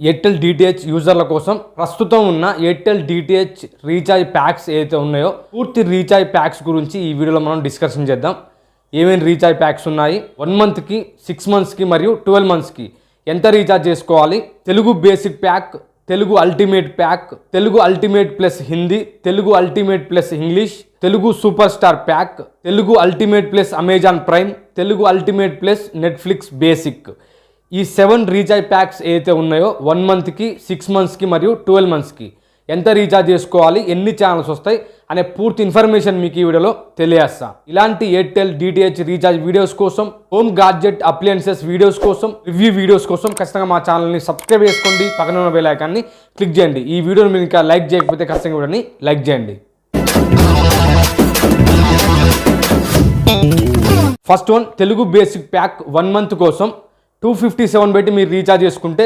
Airtel DTH యూజర్ల కోసం ప్రస్తుతం ఉన్న ఎయిర్టెల్ డిటిహెచ్ రీఛార్జ్ ప్యాక్స్ ఏదైతే ఉన్నాయో పూర్తి రీఛార్జ్ ప్యాక్స్ గురించి ఈ వీడియోలో మనం డిస్కషన్ చేద్దాం. ఏమేమి రీఛార్జ్ ప్యాక్స్ ఉన్నాయి? వన్ మంత్కి సిక్స్ మంత్స్కి మరియు ట్వెల్వ్ మంత్స్కి ఎంత రీఛార్జ్ చేసుకోవాలి? Telugu basic pack Telugu ultimate pack Telugu ultimate plus Hindi Telugu ultimate plus English Telugu super star pack Telugu ultimate plus Amazon Prime Telugu ultimate plus Netflix basic. ఈ seven recharge packs ఏదైతే ఉన్నాయో one మంత్కి six మంత్స్కి మరియు twelve మంత్స్కి ఎంత recharge చేసుకోవాలి ఎన్ని ఛానల్స్ వస్తాయి అనే పూర్తి ఇన్ఫర్మేషన్ మీకు ఈ వీడియోలో తెలియజేస్తా. ఇలాంటి ఎయిర్టెల్ డిటిహెచ్ రీఛార్జ్ వీడియోస్ కోసం హోమ్ గాడ్జెట్ అప్లయన్సెస్ వీడియోస్ కోసం రివ్యూ వీడియోస్ కోసం ఖచ్చితంగా మా ఛానల్ని సబ్స్క్రైబ్ చేసుకోండి. పక్కన ఉన్న బెల్ ఐకాన్ని క్లిక్ చేయండి. ఈ వీడియోని మీరు ఇంకా లైక్ చేయకపోతే ఖచ్చితంగా వీడియోని లైక్ చేయండి. First one Telugu basic pack one month కోసం టూ ఫిఫ్టీ సెవెన్ పెట్టి మీరు రీఛార్జ్ చేసుకుంటే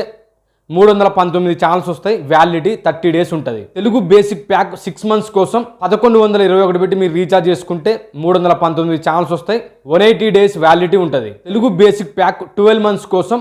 మూడు వందల పంతొమ్మిది ఛానల్స్ వస్తాయి వ్యాలిడిటీ థర్టీ డేస్ ఉంటుంది. Telugu basic pack six months కోసం పదకొండు వందల ఇరవై ఒకటి పెట్టి మీరు రీఛార్జ్ చేసుకుంటే మూడు వందల పంతొమ్మిది ఛానల్స్ వస్తాయి వన్ ఎయిటీ డేస్ వ్యాలిడిటీ ఉంటుంది. Telugu basic pack twelve months కోసం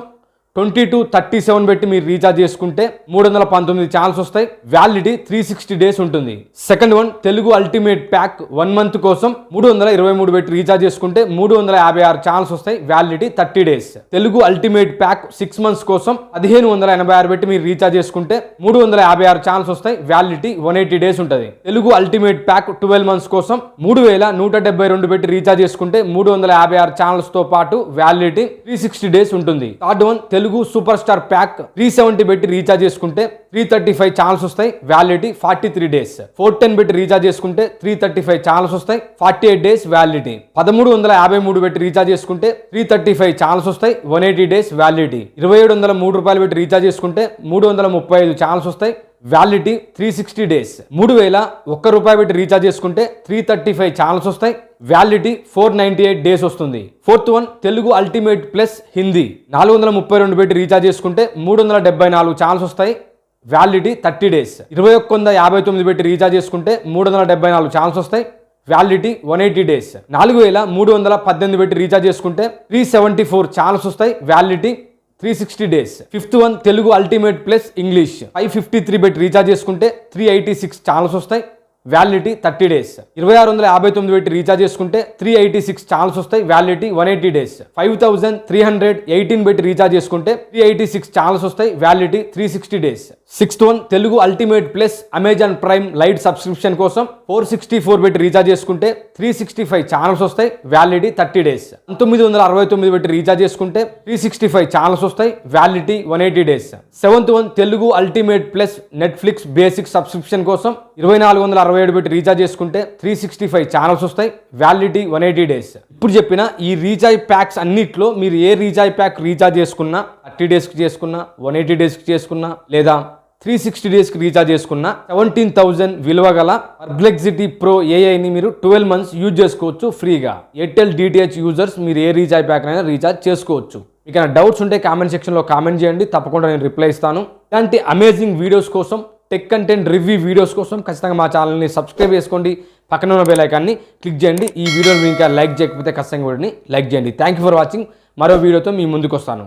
ట్వంటీ టు థర్టీ సెవెన్ పెట్టి మీరు రీఛార్జ్ చేసుకుంటే మూడు వందల పంతొమ్మిది ఛానల్స్ వస్తాయి. వ్యాలిడిటీ త్రీ సిక్స్టీ డేస్ ఉంటుంది. Second one Telugu ultimate pack one month కోసం మూడు వందల ఇరవై మూడు పెట్టి రీఛార్జ్ చేసుకుంటే మూడు వందల యాభై ఆరు ఛానల్స్ వస్తాయి. Validity thirty days Telugu ultimate pack six months కోసం పదిహేను వందల ఎనభై ఆరు పెట్టి మీరు రీఛార్జ్ చేసుకుంటే మూడు వందల యాభై ఆరు ఛానల్స్ వస్తాయి. వ్యాలిడిటీ వన్ ఎయిటీ డేస్ ఉంటుంది. Telugu ultimate pack twelve months కోసం మూడు వేల నూట డెబ్బై రెండు పెట్టి రీఛార్జ్ చేసుకుంటే మూడు వందల యాభై ఆరు ఛానల్స్తో పాటు వ్యాలిడిటీ త్రీ సిక్స్టీ డేస్ ఉంటుంది. Third one Telugu super star pack three seventy పెట్టి రీఛార్జ్ చేసుకుంటే త్రీ థర్టీ ఫైవ్ ఛానల్స్ వస్తాయి. Validity forty three days four ten పెట్టి రీఛార్జ్ చేసుకుంటే త్రీ థర్టీ ఫైవ్ ఛానల్స్ వస్తాయి. ఫార్టీ ఎయిట్ డేస్ వ్యాలిడిటీ పదమూడు వందల యాభై మూడు పెట్టి రీఛార్జ్ చేసుకుంటే త్రీ థర్టీ ఫైవ్ ఛానల్స్ వస్తాయి. వన్ ఎయిటీ డేస్ వ్యాలిడిటీ ఇరవై ఏడు వందల మూడు రూపాయలు పెట్టి రీఛార్జ్ చేసుకుంటే మూడు వందల ముప్పై ఐదు ఛానల్స్ వస్తాయి. వ్యాలిడిటీ త్రీ సిక్స్టీ డేస్ మూడు వేల ఒక్క రూపాయి పెట్టి రీఛార్జ్ చేసుకుంటే త్రీ థర్టీ ఫైవ్ ఛానల్స్ వస్తాయి. Validity four ninety eight days వస్తుంది. Fourth one Telugu ultimate plus Hindi. నాలుగు వందల ముప్పై రెండు పెట్టి రీఛార్జ్ చేసుకుంటే మూడు వందల డెబ్బై నాలుగు ఛానల్స్ వస్తాయి. వ్యాలిడిటీ థర్టీ డేస్ ఇరవై ఒక్క వంద యాభై తొమ్మిది పెట్టి రీఛార్జ్ చేసుకుంటే మూడు వందల డెబ్బై నాలుగు ఛానల్స్ వస్తాయి. వ్యాలిడిటీ వన్ ఎయిటీ డేస్ నాలుగు వేల మూడు వందల పద్దెనిమిది పెట్టి రీఛార్జ్ చేసుకుంటే త్రీ సెవెంటీ ఫోర్ ఛానల్స్ వస్తాయి. Validity three sixty days fifth one Telugu ultimate plus English five fifty three bet recharge చేసుకుంటే త్రీ ఎయిటీ సిక్స్ ఛానల్స్ వస్తాయి. వ్యాలిడిటీ థర్టీ డేస్ ఇరవై ఆరు వందల యాభై తొమ్మిది పెట్టి రీఛార్జ్ చేసుకుంటే త్రీ ఎయిటీ సిక్స్ ఛానల్స్ వస్తాయి validity one eighty days five thousand three hundred eighteen పెట్టి రీఛార్జ్ చేసుకుంటే త్రీ ఎయిటీ సిక్స్ ఛానల్స్ వస్తాయి validity three sixty days sixth one Telugu ultimate plus Amazon Prime lite subscription కోసం four sixty four పెట్టి recharge చేసుకుంటే three sixty five channels వస్తాయి validity thirty days పంతొమ్మిది వందల అరవై తొమ్మిది పెట్టి రీఛార్జ్ చేసుకుంటే త్రీ సిక్స్టీ ఫైవ్ ఛానల్స్ వస్తాయి validity one eighty days seventh one Telugu ultimate plus Netflix basic subscription కోసం ఇరవై నాలుగు వందల అరవై ఏడు పెట్టి రీఛార్జ్ చేసుకుంటే త్రీ సిక్స్టీ ఫైవ్ ఛానల్స్ వస్తాయి. వ్యాలిడిటీ వన్ ఎయిటీ డేస్ ఇప్పుడు చెప్పిన ఈ రీఛార్జ్ ప్యాక్స్ అన్నిట్లో మీరు ఏ రీఛార్జ్ ప్యాక్ రీఛార్జ్ చేసుకున్నా థర్టీ డేస్కి చేసుకున్నా వన్ ఎయిటీ డేస్కి చేసుకున్నా లేదా త్రీ సిక్స్టీ డేస్కి రీఛార్జ్ చేసుకున్న సెవెంటీన్ థౌసండ్ విలువ గల పర్ప్లెక్సిటీ ప్రో ఏఐని మీరు ట్వెల్వ్ మంత్స్ యూజ్ చేసుకోవచ్చు ఫ్రీగా. ఎయిర్టెల్ డిటిహెచ్ యూజర్స్ మీరు ఏ రీఛార్జ్ ప్యాక్ అయినా రీఛార్జ్ చేసుకోవచ్చు. మీకు డౌట్స్ ఉంటే కామెంట్ సెక్షన్లో కామెంట్ చేయండి. తప్పకుండా నేను రిప్లై ఇస్తాను. ఇలాంటి అమేజింగ్ వీడియోస్ కోసం టెక్ కంటెంట్ రివ్యూ వీడియోస్ కోసం ఖచ్చితంగా మా ఛానల్ని సబ్స్క్రైబ్ చేసుకోండి. పక్కన ఉన్న బెల్ ఐకాన్ని క్లిక్ చేయండి. ఈ వీడియోని ఇంకా లైక్ చేయకపోతే ఖచ్చితంగా కూడా లైక్ చేయండి. థ్యాంక్ యూ ఫర్ వాచింగ్ మరో వీడియోతో మీ ముందుకు వస్తాను.